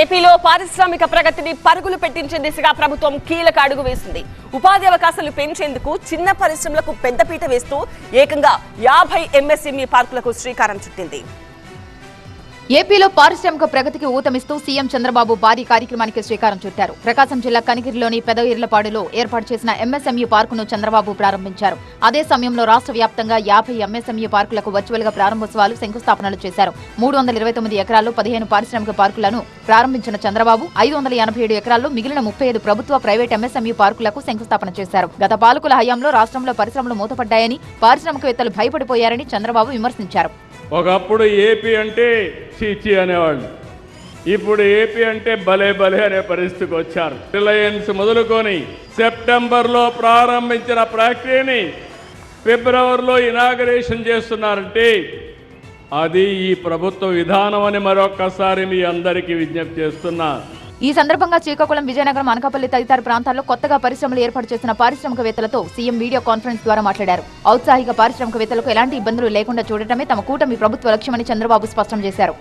ఏపీలో పారిశ్రామిక ప్రగతిని పరుగులు పెట్టించే దిశగా ప్రభుత్వం కీలక అడుగు వేసింది. ఉపాధి అవకాశాలు పెంచేందుకు చిన్న పరిశ్రమలకు పెద్దపీట వేస్తూ ఏకంగా యాభై ఎంఎస్ఎంఈ పార్కులకు శ్రీకారం చుట్టింది. ఏపీలో పారిశ్రామిక ప్రగతికి ఊతమిస్తూ సీఎం చంద్రబాబు భారీ కార్యక్రమానికి శ్రీకారం చుట్టారు. ప్రకాశం జిల్లా కనిగిరిలోని పెదయిర్లపాడులో ఏర్పాటు చేసిన ఎంఎస్ఎంఈ పార్కును చంద్రబాబు ప్రారంభించారు. అదే సమయంలో రాష్ట్ర వ్యాప్తంగా యాభై ఎంఎస్ఎంఈ పార్కులకు వర్చువల్గా ప్రారంభోత్సవాలు శంకుస్థాపనలు చేశారు. మూడు వందల ఇరవై తొమ్మిది ఎకరాల్లో పదిహేను పారిశ్రామిక పార్కులను ప్రారంభించిన చంద్రబాబు ఐదు వందల ఎనభై ఏడు ఎకరాల్లో మిగిలిన ముప్పై ఐదు ప్రభుత్వ ప్రైవేట్ ఎంఎస్ఎంఈ పార్కులకు శంకుస్థాపన చేశారు. గత పాలకుల హయాంలో రాష్ట్రంలో పరిశ్రమలు మూతపడ్డాయని పారిశ్రామికవేత్తలు భయపడిపోయారని చంద్రబాబు విమర్శించారు. ఒకప్పుడు ఏపీ అంటే చీచి అనేవాళ్ళు. ఇప్పుడు ఏపీ అంటే భలే భలే అనే పరిస్థితికి వచ్చారు. రిలయన్స్ మొదలుకొని సెప్టెంబర్లో ప్రారంభించిన ఫ్యాక్టరీని ఫిబ్రవరిలో ఇనాగరేషన్ చేస్తున్నారంటే అది ఈ ప్రభుత్వ విధానం అని మరొక్కసారి మీ అందరికీ విజ్ఞప్తి చేస్తున్నా. ఈ సందర్భంగా శ్రీకాకుళం విజయనగరం అనకాపల్లి తదితర ప్రాంతాల్లో కొత్తగా పరిశ్రమలు ఏర్పాటు చేసిన పారిశ్రామికవేత్తలతో సీఎం వీడియో కాన్ఫరెన్స్ ద్వారా మాట్లాడారు. ఔత్సాహిక పారిశ్రామికవేత్తలకు ఎలాంటి ఇబ్బందులు లేకుండా చూడటమే తమ కూటమి ప్రభుత్వ లక్ష్యమని చంద్రబాబు స్పష్టం చేశారు.